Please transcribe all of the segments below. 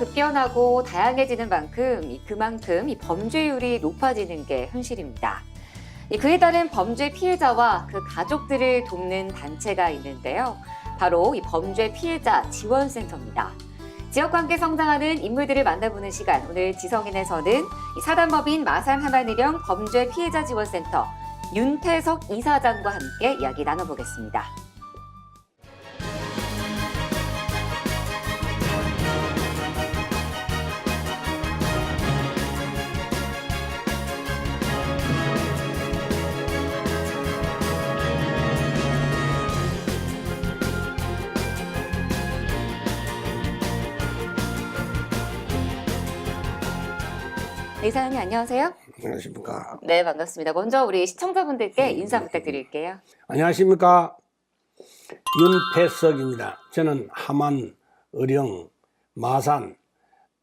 급변하고 다양해지는 만큼 이 그만큼 이 범죄율이 높아지는 게 현실입니다. 이 그에 따른 범죄 피해자와 그 가족들을 돕는 단체가 있는데요. 바로 이 범죄 피해자 지원센터입니다. 지역관계 성장하는 인물들을 만나보는 시간. 오늘 지성인에서는 이 사단법인 마산 하만의령 범죄 피해자 지원센터 윤태석 이사장과 함께 이야기 나눠보겠습니다. 이사장님 안녕하세요. 안녕하십니까. 네, 반갑습니다. 먼저 우리 시청자분들께 인사 부탁드릴게요. 안녕하십니까. 윤태석입니다. 저는 하만, 의령, 마산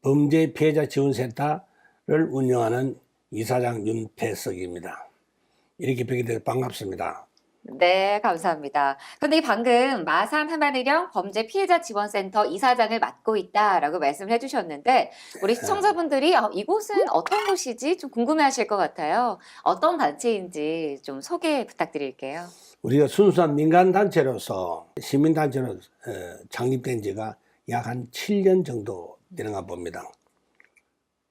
범죄 피해자 지원센터를 운영하는 이사장 윤태석입니다. 이렇게 뵙게 돼서 반갑습니다. 네, 감사합니다. 근데 방금 마산 하만의령 범죄 피해자 지원센터 이사장을 맡고 있다라고 말씀을 해주셨는데 우리 시청자분들이 어, 이곳은 어떤 곳이지 좀 궁금해하실 것 같아요. 어떤 단체인지 좀 소개 부탁드릴게요. 우리가 순수한 민간 단체로서 시민 단체로 어, 창립된 지가 약 한 7년 정도 되는가 봅니다.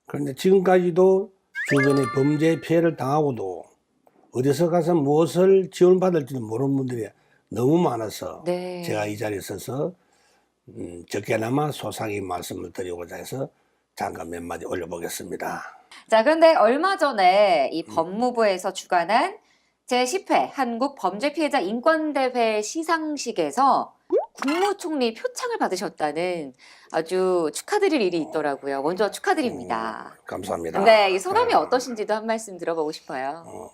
그런데 지금까지도 주변에 범죄 피해를 당하고도 어디서 가서 무엇을 지원받을지도 모르는 분들이 너무 많아서 네. 제가 이 자리에 서서 음, 적게나마 소상히 말씀을 드리고자 해서 잠깐 몇 마디 올려보겠습니다. 자, 그런데 얼마 전에 이 법무부에서 주관한 제10회 한국 범죄 피해자 인권대회 시상식에서 국무총리 표창을 받으셨다는 아주 축하드릴 일이 있더라고요. 먼저 축하드립니다. 감사합니다. 네, 이 소감이 네. 어떠신지도 한 말씀 들어보고 싶어요.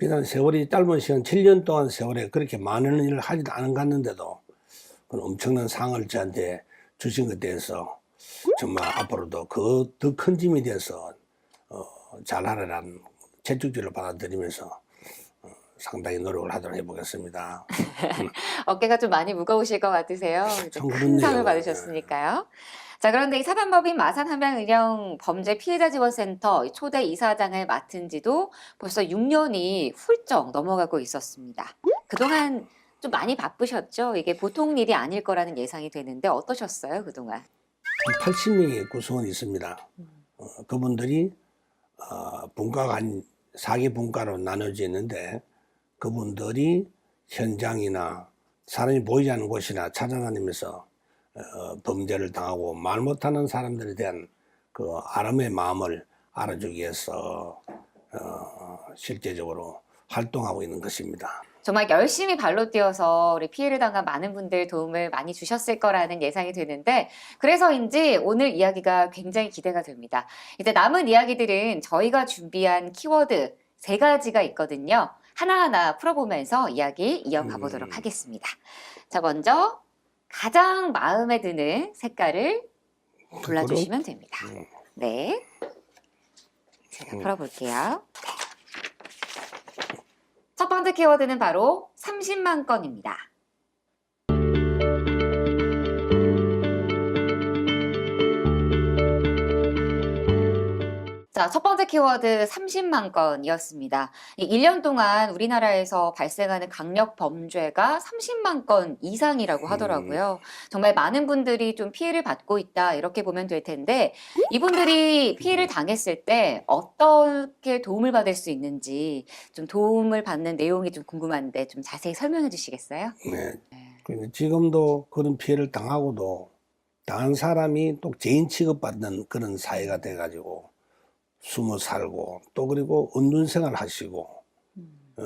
비단 세월이 짧은 시간 7년 동안 세월에 그렇게 많은 일을 하지도 않은 갔는데도 엄청난 상을 저한테 주신 것에 대해서 정말 앞으로도 그 더 큰 짐이 돼서 어, 잘하라는 채찍질을 받아들이면서 어, 상당히 노력을 하도록 해보겠습니다. 어깨가 좀 많이 무거우실 것 같으세요. 큰. 상을 받으셨으니까요. 자, 그런데 이 사단법인 마산함양의령 범죄 피해자 지원센터 이 초대 이사장을 맡은 지도 벌써 6년이 훌쩍 넘어가고 있었습니다. 그동안 좀 많이 바쁘셨죠? 이게 보통 일이 아닐 거라는 예상이 되는데 어떠셨어요, 그동안? 80명의 구성원이 있습니다. 어, 그분들이 어, 분과가 한 4개 분과로 나눠져 있는데 그분들이 현장이나 사람이 보이지 않는 곳이나 찾아다니면서 어, 범죄를 당하고 말 못하는 사람들에 대한 그 아람의 마음을 알아주기 위해서 어, 실제적으로 활동하고 있는 것입니다. 정말 열심히 발로 뛰어서 우리 피해를 당한 많은 분들 도움을 많이 주셨을 거라는 예상이 되는데 그래서인지 오늘 이야기가 굉장히 기대가 됩니다. 이제 남은 이야기들은 저희가 준비한 키워드 세 가지가 있거든요. 하나하나 풀어보면서 이야기 이어가 보도록 음. 하겠습니다. 자, 먼저 가장 마음에 드는 색깔을 골라주시면 됩니다. 음. 네. 제가 음. 풀어볼게요. 첫 번째 키워드는 바로 30만 건입니다. 자, 첫 번째 키워드 30만 건이었습니다. 이 1년 동안 우리나라에서 발생하는 강력 범죄가 30만 건 이상이라고 하더라고요. 정말 많은 분들이 좀 피해를 받고 있다, 이렇게 보면 될 텐데, 이분들이 피해를 당했을 때 어떻게 도움을 받을 수 있는지 좀 도움을 받는 내용이 좀 궁금한데 좀 자세히 설명해 주시겠어요? 네. 그런데 지금도 그런 피해를 당하고도 당한 사람이 또 죄인 취급받는 그런 사회가 돼가지고 숨어 살고 또 그리고 은둔 생활 하시고 어,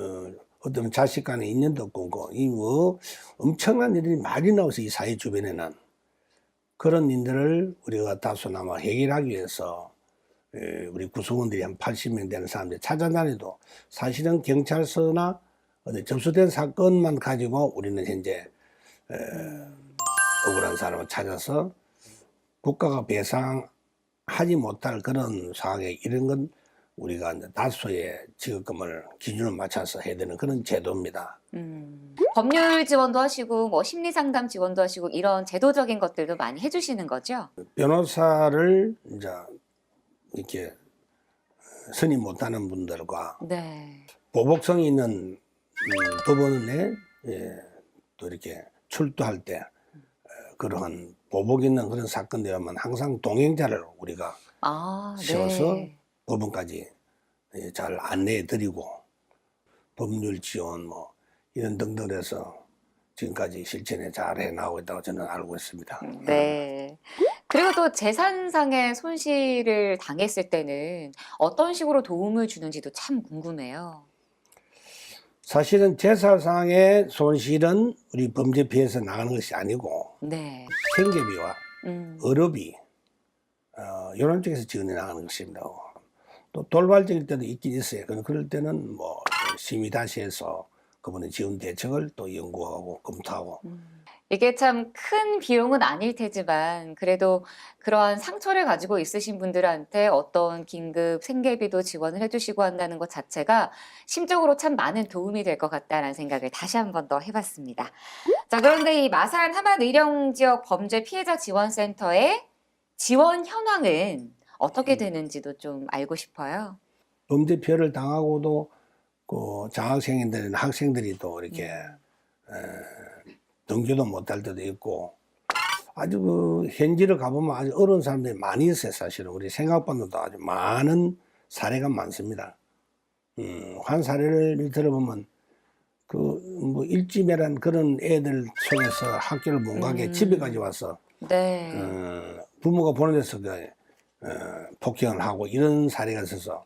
어떤 자식 간에 인연도 끊고 이 뭐 엄청난 일이 많이 나와서 이 사회 주변에는 그런 일들을 우리가 다소나마 해결하기 위해서 에, 우리 구성원들이 한 80명 되는 사람들이 찾아다니도 사실은 경찰서나 어디 접수된 사건만 가지고 우리는 현재 에, 억울한 사람을 찾아서 국가가 배상 하지 못할 그런 상황에 이런 건 우리가 이제 다소의 지급금을 기준을 맞춰서 해야 되는 그런 제도입니다. 음, 법률 지원도 하시고 뭐 심리 상담 지원도 하시고 이런 제도적인 것들도 많이 해주시는 거죠? 변호사를 이제 이렇게 선임 못하는 분들과 네. 보복성이 있는 음, 법원에 예, 또 이렇게 출두할 때 어, 그러한 보복 있는 그런 사건되면 항상 동행자를 우리가 아, 세워서 네. 법원까지 예, 잘 안내해 드리고 법률 지원 뭐 이런 등등을 해서 지금까지 실천에 잘 해 나오고 있다고 저는 알고 있습니다. 네. 그리고 또 재산상의 손실을 당했을 때는 어떤 식으로 도움을 주는지도 참 궁금해요. 사실은 제사상의 손실은 우리 범죄 피해서 나가는 것이 아니고 네. 생계비와 음, 의료비 어, 이런 쪽에서 지원해 나가는 것입니다. 또 돌발적일 때도 있긴 있어요. 그런 그럴 때는 뭐 심의 다시 해서 그분의 지원 대책을 또 연구하고 검토하고 음. 이게 참 큰 비용은 아닐 테지만 그래도 그러한 상처를 가지고 있으신 분들한테 어떤 긴급 생계비도 지원을 해주시고 한다는 것 자체가 심적으로 참 많은 도움이 될 것 같다라는 생각을 다시 한 번 더 해봤습니다. 자, 그런데 이 마산 하만 의령 지역 범죄 피해자 지원센터의 지원 현황은 어떻게 되는지도 좀 알고 싶어요. 범죄 피해를 당하고도 그 장학생들이나 학생들이 또 이렇게 등교도 못할 때도 있고 아주 그 현지를 가보면 아주 어려운 사람들이 많이 있어요 사실은 우리 생각보다도 아주 많은 사례가 많습니다. 음, 한 사례를 들어보면 그뭐 일집이란 그런 애들 속에서 학교를 못 가게 음. 집에까지 와서 네. 어, 부모가 보는 데서 그, 어, 폭행을 하고 이런 사례가 있어서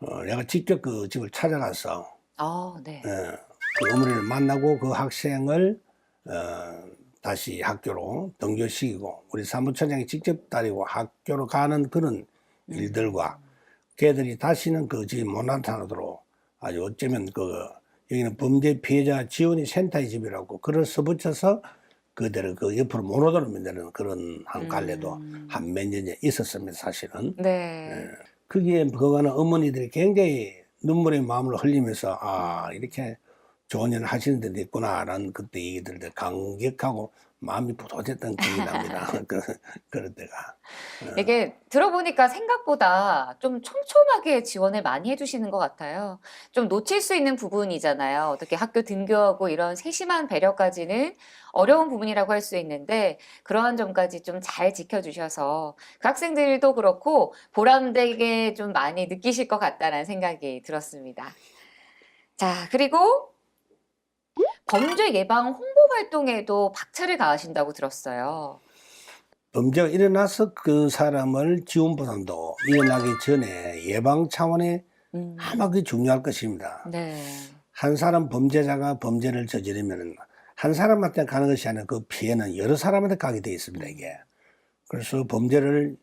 어, 내가 직접 그 집을 찾아가서 어, 네. 어, 그 어머니를 만나고 그 학생을 어, 다시 학교로 등교시키고 우리 사무처장이 직접 다니고 학교로 가는 그런 일들과 걔들이 다시는 그집못 나타나도록 아주 어쩌면 그 여기는 범죄 피해자 지원이 센터의 집이라고 그걸 써붙여서 그대로 그 옆으로 못 오도록 만드는 그런 한 갈래도 음. 한몇 년에 있었습니다 사실은 네. 거기에 그거는 어머니들이 굉장히 눈물의 마음을 흘리면서 아 이렇게 좋은 일 하시는 데도 있구나라는 그때 얘기 들을 때 감격하고 마음이 뿌듯했던 기억이 납니다. 그, 그럴 때가. 이게 들어보니까 생각보다 좀 촘촘하게 지원을 많이 해주시는 것 같아요. 좀 놓칠 수 있는 부분이잖아요. 어떻게 학교 등교하고 이런 세심한 배려까지는 어려운 부분이라고 할 수 있는데 그러한 점까지 좀 잘 지켜주셔서 그 학생들도 그렇고 보람되게 좀 많이 느끼실 것 같다는 생각이 들었습니다. 자, 그리고 범죄 예방 홍보 활동에도 박차를 가하신다고 들었어요. 범죄가 일어나서 그 사람을 지원보다도 일어나기 전에 예방 차원에 음, 아마 그게 중요할 것입니다. 네. 한 사람 범죄자가 범죄를 저지르면 한 사람한테 가는 것이 아니라 그 피해는 여러 사람한테 가게 돼 있습니다, 이게. 그래서 범죄를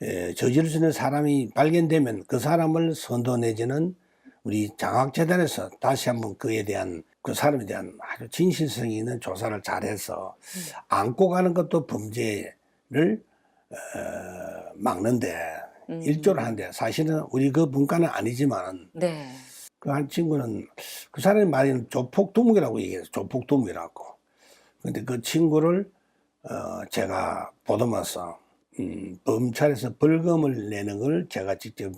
에, 저지를 수 있는 사람이 발견되면 그 사람을 선도 내지는 우리 장학재단에서 다시 한번 그에 대한 그 사람에 대한 아주 진실성이 있는 조사를 잘해서 안고 가는 것도 범죄를 어, 막는데 음. 일조를 하는데 사실은 우리 그 문과는 아니지만 네. 그 한 친구는 그 사람이 말하는 조폭두목이라고 얘기해서 조폭두목이라고. 근데 그 친구를 어 제가 보듬어서 음 검찰에서 벌금을 내는 걸 제가 직접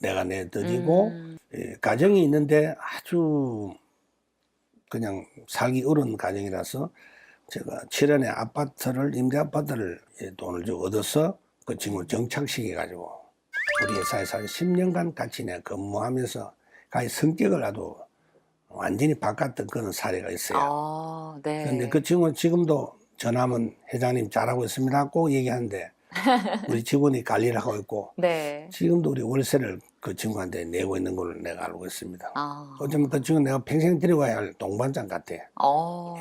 내가 내드리고 음, 예, 가정이 있는데 아주 그냥 살기 어려운 가정이라서 제가 7년에 아파트를 임대 아파트를 예, 돈을 주고 얻어서 그 친구를 정착시켜 가지고 우리 회사에서 한 10년간 같이 내가 근무하면서 가히 성격을 아주 완전히 바꿨던 그런 사례가 있어요. 아, 네. 그런데 그 친구는 지금도 전화하면 회장님 잘하고 있습니다. 꼭 얘기하는데 우리 직원이 관리를 하고 있고 네. 지금도 우리 월세를 그 친구한테 내고 있는 걸로 내가 알고 있습니다. 아. 어쩌면 그 친구 내가 평생 데리고 가야 할 동반장 같아. 어.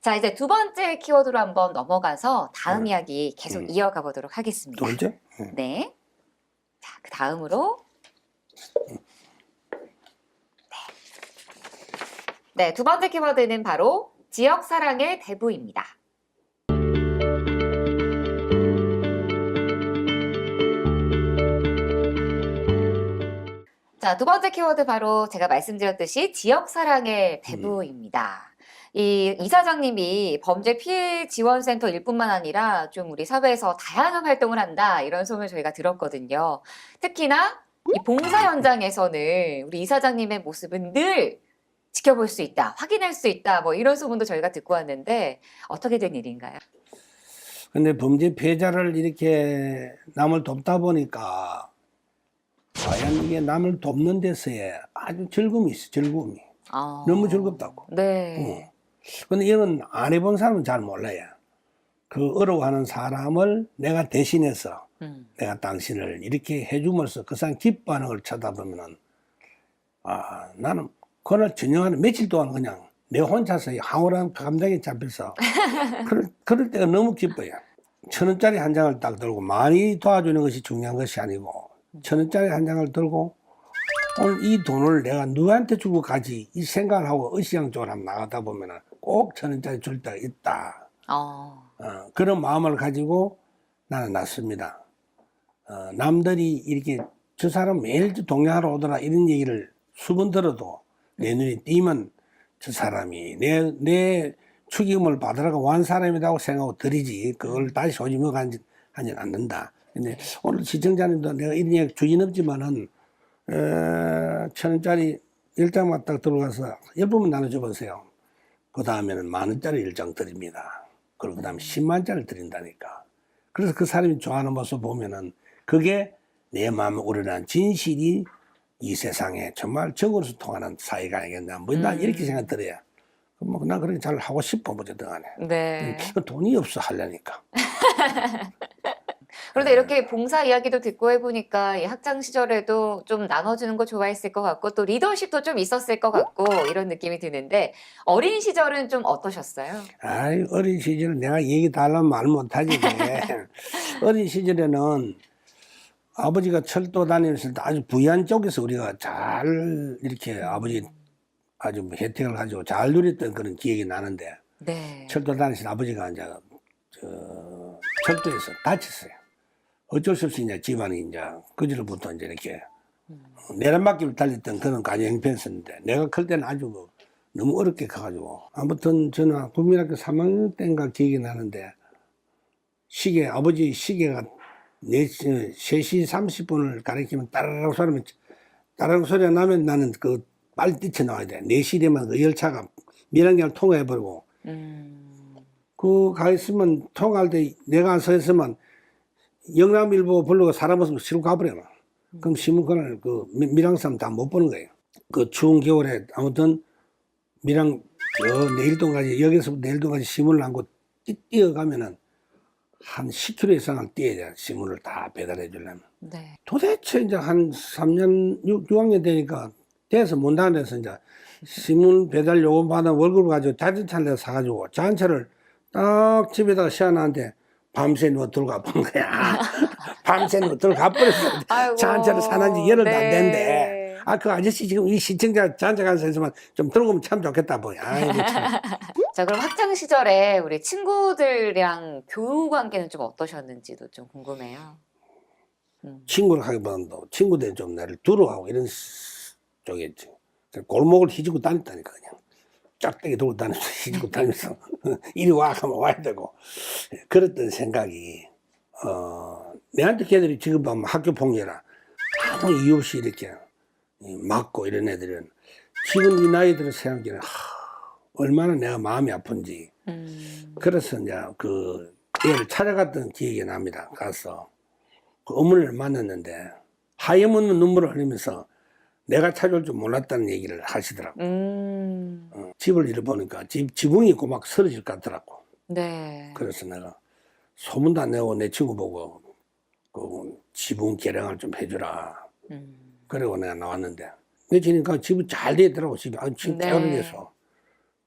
자, 이제 두 번째 키워드로 한번 넘어가서 다음 네. 이야기 계속 음. 이어가 보도록 두 하겠습니다. 번째? 응. 네. 자, 그 다음으로. 네. 네, 두 번째 키워드는 바로 지역 사랑의 대부입니다. 자, 두 번째 키워드 바로 제가 말씀드렸듯이 지역 사랑의 배부입니다. 이 이사장님이 범죄 피해 지원센터 일뿐만 아니라 좀 우리 사회에서 다양한 활동을 한다 이런 소문을 저희가 들었거든요. 특히나 이 봉사 현장에서는 우리 이사장님의 모습은 늘 지켜볼 수 있다, 확인할 수 있다, 뭐 이런 소문도 저희가 듣고 왔는데 어떻게 된 일인가요? 근데 범죄 피해자를 이렇게 남을 돕다 보니까 과연 이게 남을 돕는 데서의 아주 즐거움이 있어, 즐거움이. 아, 너무 즐겁다고. 네. 어. 근데 이건 안 해본 사람은 잘 몰라요. 그 어려워하는 사람을 내가 대신해서 음. 내가 당신을 이렇게 해줌으로써 그 사람 기뻐하는 걸 쳐다보면은 아 나는 그날 저녁에 며칠 동안 그냥 내 혼자서 황홀한 감정에 잡혀서 그럴, 그럴 때가 너무 기뻐요. 천 원짜리 한 장을 딱 들고 많이 도와주는 것이 중요한 것이 아니고 천 원짜리 한 장을 들고 오늘 이 돈을 내가 누구한테 주고 가지 이 생각을 하고 의시양쪽으로 한번 나가다 보면은 꼭천 원짜리 줄 때가 있다. 어. 어, 그런 마음을 가지고 나는 났습니다. 어, 남들이 이렇게 저 사람 매일 동료하러 오더라 이런 얘기를 수번 들어도 내 눈에 띄면 저 사람이 내, 내 축임을 받으라고 완 사람이라고 생각하고 드리지 그걸 다시 소지먹 하지, 하진 않는다. 근데 오늘 시청자님도 내가 이런 얘기 주인 없지만은 에, 천 원짜리 일장만 딱 들어가서 열 번만 나눠줘 보세요. 그 다음에는 만 원짜리 일장 드립니다. 그리고 그 다음에 10만짜리 드린다니까. 그래서 그 사람이 좋아하는 모습 보면은 그게 내 마음에 우러난 진실이 이 세상에 정말 정으로서 통하는 사회가 아니겠나. 뭐, 난 음. 이렇게 생각 들어요. 뭐, 난 그렇게 잘 하고 싶어, 어쨌든 간에. 네. 돈이 없어, 하려니까. 그런데 이렇게 봉사 이야기도 듣고 해보니까 이 학창 시절에도 좀 나눠주는 거 좋아했을 것 같고 또 리더십도 좀 있었을 것 같고 이런 느낌이 드는데 어린 시절은 좀 어떠셨어요? 아이, 어린 시절에 내가 얘기 다 하려면 말 못하지. 어린 시절에는 아버지가 철도 다니면서 아주 부유한 쪽에서 우리가 잘 이렇게 아버지 아주 뭐 혜택을 가지고 잘 누렸던 그런 기억이 나는데 네. 철도 다니신 아버지가 이제 저 철도에서 다쳤어요. 어쩔 수 없이 이제 집안이 이제 그제로부터 이제 이렇게 내란막기를 달렸던 그런 가정 형편이었는데 내가 클 때는 아주 뭐 너무 어렵게 가가지고 아무튼 저는 국민학교 3학년 때인가 기억이 나는데 시계 아버지 시계가 4시, 3시 30분을 가리키면 따라락 소리면 따라락 소리가 나면 나는 그 빨리 뛰쳐나와야 돼. 4시 되면 그 열차가 밀양경을 통과해버리고 음. 그 가 있으면 통화할 때 내가 안서 있으면 영남일보 부르고 사람 없으면 시로 가버려. 그럼 신문 그날 그 미- 밀양 사람 다 못 보는 거예요. 그 추운 겨울에 아무튼 밀양 저 내일동까지 여기서부터 내일동까지 신문을 안고 뛰- 뛰어가면은 한 10km 이상을 뛰어야 돼. 신문을 다 배달해 주려면. 네. 도대체 이제 한 3년, 6, 6학년 되니까 돼서 문단에서 이제 신문 배달 요금 받은 월급을 가지고 자전차를 사가지고 자전차를 딱 집에다가 시원한데 밤새 누워 들고 가본 거야. 밤새 누워 들고 가버렸어. 아이고. 자전차를 사는 지 열흘도 안 네. 됐는데. 아, 그 아저씨 지금 이 시청자 가서 있으면 좀 들고 오면 참 좋겠다, 뭐야. 자 그럼 학창 시절에 우리 친구들이랑 교우 관계는 좀 어떠셨는지도 좀 궁금해요. 음. 친구를 하기보다도 친구들이 좀 나를 두려워하고 이런 쪽이었지. 골목을 휘지고 다녔다니까 그냥 짝대기 들고 다니면서 휘지고 다니면서 이리 와 하면 와야 되고 그랬던 생각이 어 내한테 걔들이 지금 보면 학교 폭력이라 아무 이유 없이 이렇게 이 맞고 이런 애들은 지금 이 나이들을 생각하기는 하, 얼마나 내가 마음이 아픈지 음. 그래서 이제 그 애를 찾아갔던 기억이 납니다. 가서 그 어머니를 만났는데 하염없는 눈물을 흘리면서 내가 찾아올 줄 몰랐다는 얘기를 하시더라고. 음. 어, 집을 잃어보니까 집 지붕이 있고 막 쓰러질 것 같더라고. 네. 그래서 내가 소문도 안 내고 내 친구 보고 그 지붕 개량을 좀 해주라. 음. 그리고 내가 나왔는데 며칠이니까 집이 잘돼 있더라고 집이 아주 집 네. 깨어르게서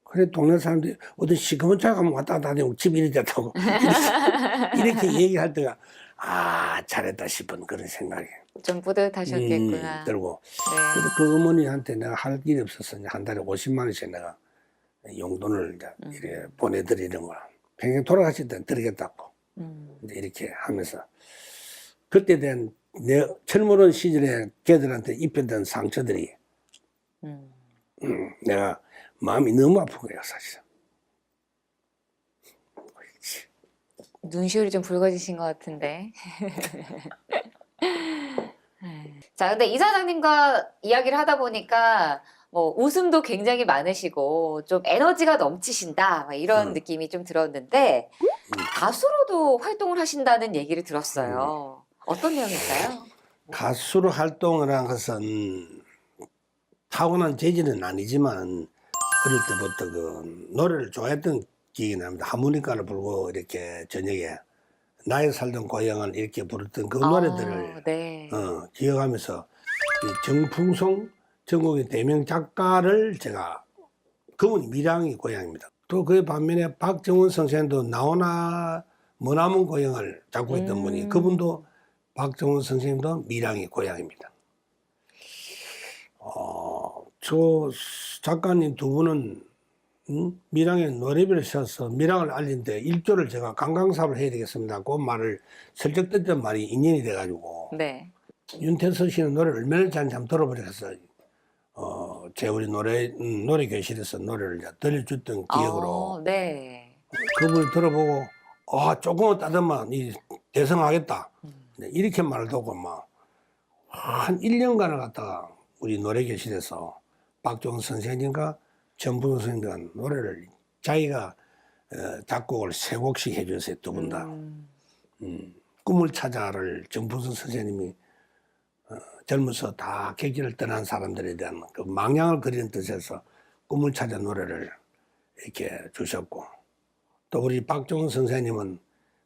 그래 동네 사람들이 어떤 시커먼 차가 왔다 갔다 다니고 집이 이리 됐다고 이렇게 얘기할 때가 아 잘했다 싶은 그런 생각이 좀 뿌듯하셨겠구나. 음, 들고 네. 그 어머니한테 내가 할 일이 없어서 한 달에 50만 원씩 내가 용돈을 이제 음. 이렇게 보내드리는 거야 평생 돌아가실 때 드리겠다고 음. 이제 이렇게 하면서 그때 된내 젊은 시절에 걔들한테 입혔던 상처들이 음. 음, 내가 마음이 너무 아픈 거야 사실. 눈시울이 좀 붉어지신 것 같은데. 네. 자, 근데 이 사장님과 이야기를 하다 보니까 뭐 웃음도 굉장히 많으시고 좀 에너지가 넘치신다 막 이런 음. 느낌이 좀 들었는데 음. 가수로도 활동을 하신다는 얘기를 들었어요. 어떤 내용일까요? 가수로 활동을 한 것은 타고난 재질은 아니지만 어릴 때부터 그 노래를 좋아했던 기억이 납니다. 하모니카를 불고 이렇게 저녁에 나의 살던 고향을 이렇게 부르던 그 노래들을 아, 네. 어, 기억하면서 이 정풍송 전국의 대명 작가를 제가 그분이 밀양이 고향입니다. 또그 반면에 박정원 선생도 나오나 머나먼 고향을 작곡했던 음. 분이 그분도 박정원 선생님도 밀양이 고향입니다. 어, 저 작가님 두 분은 음? 밀양에 노래비를 써서 밀양을 알린데 일조를 제가 관광사업을 해야 되겠습니다. 그 말을 슬쩍 뜯던 말이 인연이 돼가지고 네. 윤태서 씨는 노래를 얼마나 잘하는지 한번 들어보려서 어, 제 우리 노래 음, 노래 교실에서 노래를 들려줬던 기억으로 어, 네. 그분을 들어보고 아 조금만 따듬만 이 대성하겠다 음. 네, 이렇게 말을 듣고 막한 1년간을 갖다가 우리 노래 교실에서 박종원 선생님과 전부 선생님과 노래를 자기가 어, 작곡을 세 곡씩 해줬어요 두분 다. 음. 음, 꿈을 찾아를 정부선 선생님이 어, 젊어서 다 객지를 떠난 사람들에 대한 그 망량을 그리는 뜻에서 꿈을 찾아 노래를 이렇게 주셨고 또 우리 박종훈 선생님은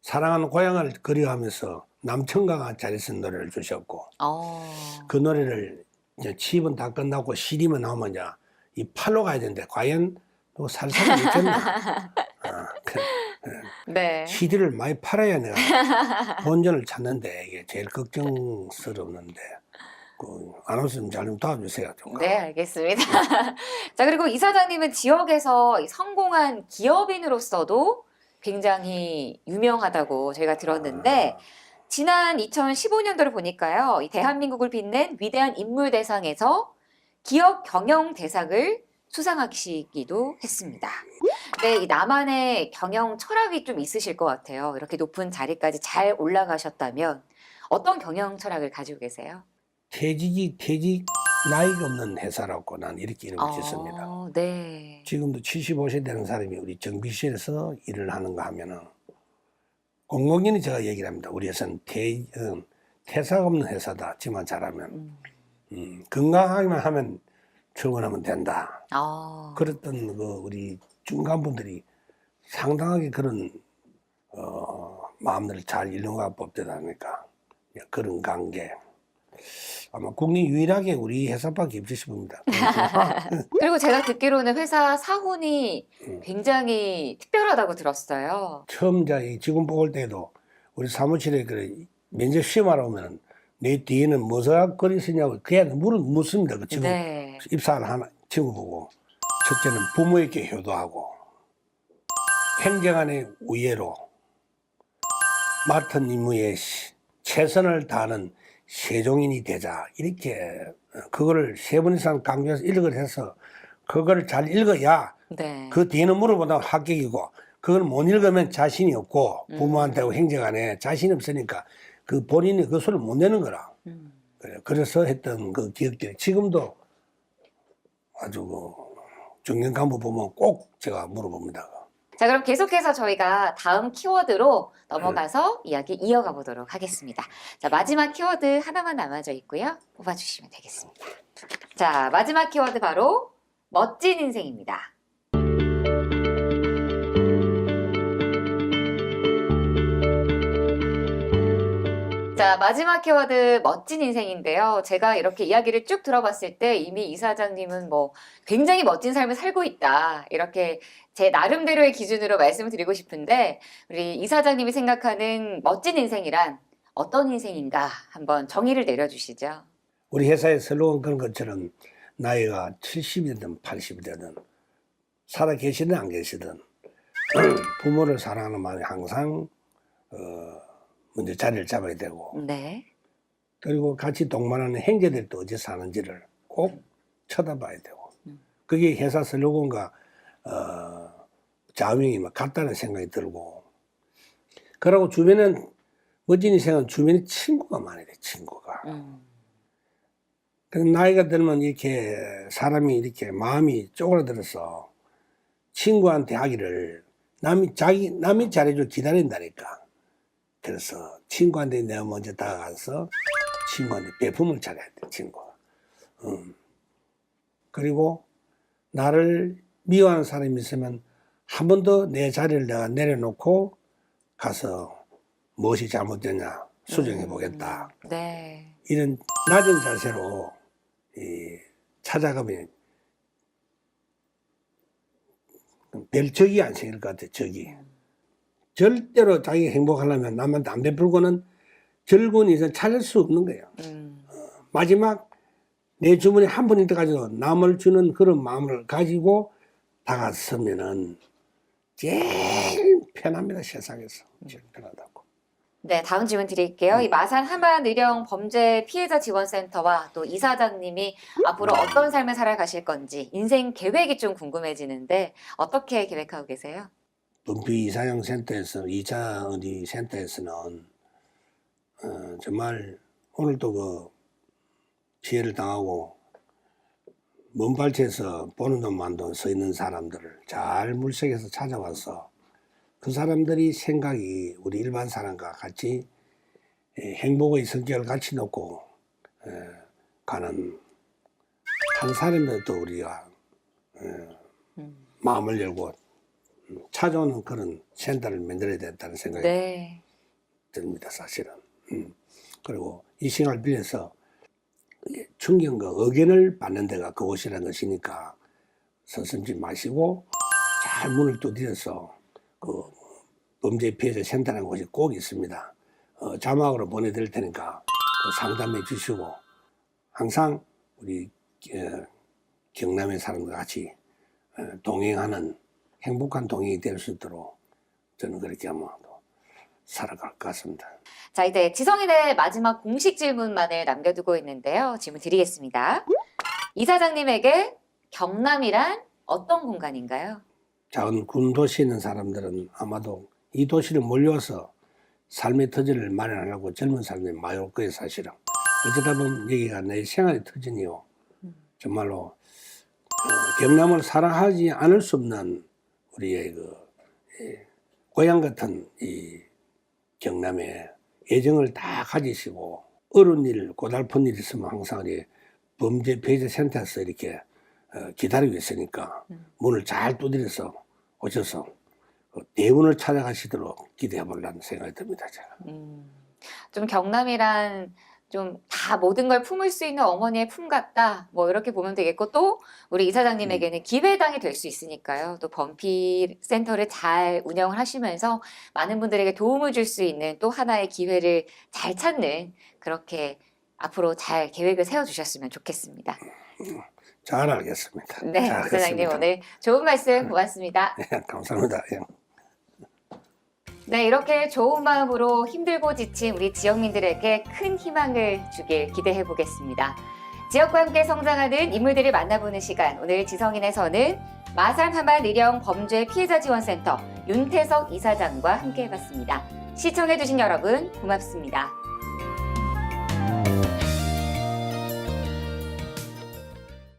사랑하는 고향을 그리워하면서 남천가가 자리쓴 노래를 주셨고 어. 그 노래를 이제 취입은 다 끝나고 시리만 나오면 이제 이 팔로 가야 되는데 과연 또 살살이 있겠나 아, 그, 네. CD를 많이 팔아야 내가 본전을 찾는데 이게 제일 걱정스럽는데 그 아나운서님 잘좀 도와주세요. 좀. 네, 알겠습니다. 자, 그리고 이사장님은 지역에서 이 성공한 기업인으로서도 굉장히 유명하다고 저희가 들었는데, 지난 2015년도를 보니까요, 이 대한민국을 빛낸 위대한 인물 대상에서 기업 경영 대상을 수상하시기도 했습니다. 네, 이 나만의 경영 철학이 좀 있으실 것 같아요. 이렇게 높은 자리까지 잘 올라가셨다면 어떤 경영 철학을 가지고 계세요? 퇴직이 퇴직 나이가 없는 회사라고 난 이렇게 이름을 짓습니다. 어, 네. 지금도 75세 되는 사람이 우리 정비실에서 일을 하는가 하면은 공공연히 제가 얘기를 합니다. 우리 회사는 퇴, 음, 퇴사가 없는 회사다. 지만 잘하면 음. 음, 건강하기만 하면 출근하면 된다. 아, 그랬던 그 우리 중간분들이 상당하게 그런 어, 마음들을 잘 일용가 법대다 하니까 그런 관계 아마 국내 유일하게 우리 회사밖에 싶습니다. 그리고 제가 듣기로는 회사 사훈이 음. 굉장히 특별하다고 들었어요. 처음 이제 지금 뽑을 때도 우리 사무실에 그 면접 시험하러 오면 내 뒤에는 무슨 글이 쓰냐고 그냥 물을 묻습니다. 그 지금 네. 입사를 하나 친구 보고 첫째는 부모에게 효도하고 행정안의 우예로 맡은 임무에 시- 최선을 다하는 세종인이 되자 이렇게 그거를 세 번 이상 강조해서 읽을 해서 그거를 잘 읽어야 네. 그 뒤에는 물어보다 합격이고 그걸 못 읽으면 자신이 없고 음. 부모한테 행정안에 자신이 없으니까 그 본인이 그 소리를 못 내는 거라. 음. 그래. 그래서 했던 그 기억들이 지금도 아주 그 중견 간부 보면 꼭 제가 물어봅니다. 자, 그럼 계속해서 저희가 다음 키워드로 넘어가서 네. 이야기 이어가 보도록 하겠습니다. 자, 마지막 키워드 하나만 남아져 있고요. 뽑아주시면 되겠습니다. 자, 마지막 키워드 바로 멋진 인생입니다. 자, 마지막 키워드 멋진 인생인데요. 제가 이렇게 이야기를 쭉 들어봤을 때 이미 이 사장님은 뭐 굉장히 멋진 삶을 살고 있다. 이렇게 제 나름대로의 기준으로 말씀을 드리고 싶은데 우리 이 사장님이 생각하는 멋진 인생이란 어떤 인생인가 한번 정의를 내려주시죠. 우리 회사의 슬로건 그런 것처럼 나이가 70이든 80이든 살아 계시든 안 계시든 부모를 사랑하는 마음이 항상 어, 먼저 자리를 잡아야 되고 네. 그리고 같이 동반하는 행제들도 어디 사는지를 꼭 쳐다봐야 되고 음. 그게 회사 슬로건과 어, 자명이 막 같다는 생각이 들고 그러고 주변엔 멋진 인생은 주변에 친구가 많아야 돼 친구가 음. 그 나이가 들면 이렇게 사람이 이렇게 마음이 쪼그라들어서 친구한테 하기를 남이 자기 남이 잘해줘 기다린다니까. 그래서 친구한테 내가 먼저 다가가서 친구한테 배품을 잘해야 돼 친구가. 음. 그리고 나를 미워하는 사람이 있으면 한 번 더 내 자리를 내가 내려놓고 가서 무엇이 잘못됐냐 수정해 보겠다. 네. 이런 낮은 자세로 이 찾아가면 별 적이 안 생길 것 같아 적이 절대로 자기 행복하려면 남한테 안 베풀고는 즐거운 인생 찾을 수 없는 거예요 음. 마지막 내 주변에 한 분일 때까지도 남을 주는 그런 마음을 가지고 다가서면은 제일 편합니다 세상에서 제일 편하다고 네, 다음 질문 드릴게요. 이 마산 하만 의령 범죄 피해자 지원센터와 또 이사장님이 앞으로 어떤 삶을 살아가실 건지 인생 계획이 좀 궁금해지는데 어떻게 계획하고 계세요? 범피 이사형 센터에서 이차 어디 센터에서는 어, 정말 오늘도 그 피해를 당하고 먼 발치에서 보는 돈만도 서 있는 사람들을 잘 물색해서 찾아와서 그 사람들이 생각이 우리 일반 사람과 같이 예, 행복의 성격을 같이 놓고 예, 가는 한 사람이라도 또 우리가 예, 음. 마음을 열고 찾아오는 그런 센터를 만들어야 된다는 생각이 네. 듭니다, 사실은. 음. 그리고 이 시간을 빌려서 이 충격과 의견을 받는 데가 그곳이라는 것이니까 서슴지 마시고 잘 문을 두드려서 그 범죄 피해자 센터라는 곳이 꼭 있습니다. 어, 자막으로 보내드릴 테니까 그 상담해 주시고 항상 우리 어, 경남의 사람과 같이 어, 동행하는 행복한 동행이 될 수 있도록 저는 그렇게 한번 살아갈 것 같습니다. 자, 이제 지성인의 마지막 공식 질문만을 남겨두고 있는데요. 질문 드리겠습니다. 이사장님에게 경남이란 어떤 공간인가요? 작은 군 도시에 있는 사람들은 아마도 이 도시를 몰려와서 삶의 터전을 마련하려고 젊은 사람들이 많이 올 거예요, 사실은. 어쩌다 보면 여기가 내 생활의 터전이요. 정말로 어, 경남을 사랑하지 않을 수 없는 우리의 그 이, 고향 같은 이 경남에 애정을 다 가지시고 어려운 일, 고달픈 일 있으면 항상 우리 범죄 피해자 센터에서 이렇게 어, 기다리고 있으니까 문을 잘 두드려서 오셔서 그 대운을 찾아가시도록 기대해 보려는 생각이 듭니다. 제가. 음, 좀 경남이란 좀 다 모든 걸 품을 수 있는 어머니의 품 같다. 뭐 이렇게 보면 되겠고 또 우리 이사장님에게는 기회당이 될 수 있으니까요. 또 범피 센터를 잘 운영을 하시면서 많은 분들에게 도움을 줄 수 있는 또 하나의 기회를 잘 찾는 그렇게 앞으로 잘 계획을 세워 주셨으면 좋겠습니다. 잘 알겠습니다. 네, 잘 이사장님 알겠습니다. 오늘 좋은 말씀 고맙습니다. 예, 감사합니다. 예. 네, 이렇게 좋은 마음으로 힘들고 지친 우리 지역민들에게 큰 희망을 주길 기대해 보겠습니다. 지역과 함께 성장하는 인물들을 만나보는 시간. 오늘 지성인에서는 마산 하만 의령 범죄 피해자 지원센터 윤태석 이사장과 함께 해봤습니다. 시청해주신 여러분 고맙습니다.